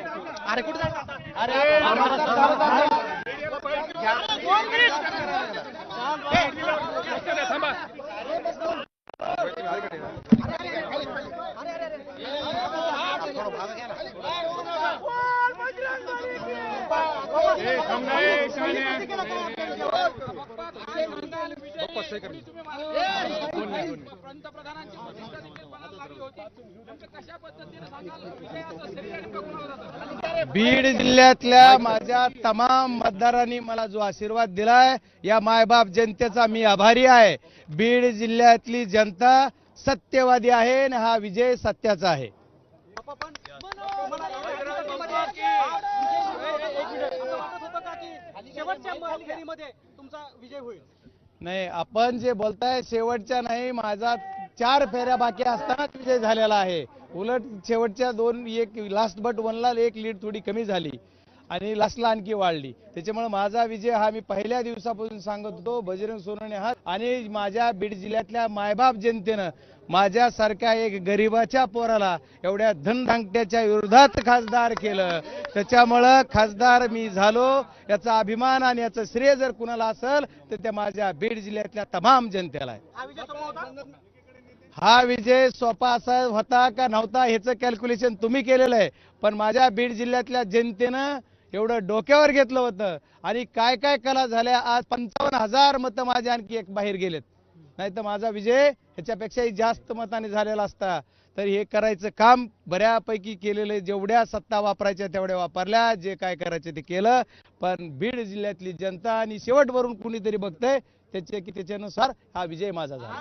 अरे कुठे अरे बीड जिल्ह्यातल्या माझ्या तमाम मतदारांनी मला जो आशीर्वाद दिलाय या मायबाप जनतेचा मी आभारी आहे. बीड जिल्ह्यातली जनता सत्यवादी आहे आणि हा विजय सत्याचा आहे. शेवटच्या फेरीमध्ये तुमचा विजय होईल. नाही आपण जे बोलताय शेवटच्या नाही माझा चार फेऱ्या बाकी असतानाच विजय झालेला आहे. उलट शेवटच्या दोन एक लास्ट बट वनला एक लीड थोडी कमी झाली आणि लास्टला आणखी वाढली. त्याच्यामुळे माझा विजय हा मी पहिल्या दिवसापासून सांगत होतो बजरंग सोनवणे हा आणि माझ्या बीड जिल्ह्यातल्या मायबाप जनतेनं माझ्यासारख्या एक गरिबाच्या पोराला एवढ्या धनधांगट्याच्या विरोधात खासदार केलं. त्याच्यामुळं खासदार मी झालो याचा अभिमान आणि याचं श्रेय जर कुणाला असेल तर त्या माझ्या बीड जिल्ह्यातल्या तमाम जनतेला आहे. हा विजय सोपा होता? हा विजय सोपा असा होता का नव्हता ह्याचं कॅल्क्युलेशन तुम्ही केलेलं आहे. पण माझ्या बीड जिल्ह्यातल्या जनतेनं एवढं डोक्यावर घेतलं होतं. आणि काय काय कला झाल्या आज पंचावन्न हजार मतं माझे आणखी एक बाहेर गेलेत. नाही तर माझा विजय ह्याच्यापेक्षाही जास्त मताने झालेला असता तर हे करायचं काम बऱ्यापैकी केलेलं आहे जेवढ्या सत्ता वापरायच्या तेवढ्या वापरल्या जे काय करायचं ते केलं पण बीड जिल्ह्यातली जनता आणि शेवटवरून कुणीतरी बघतंय त्याचे की त्याच्यानुसार हा विजय माझा झाला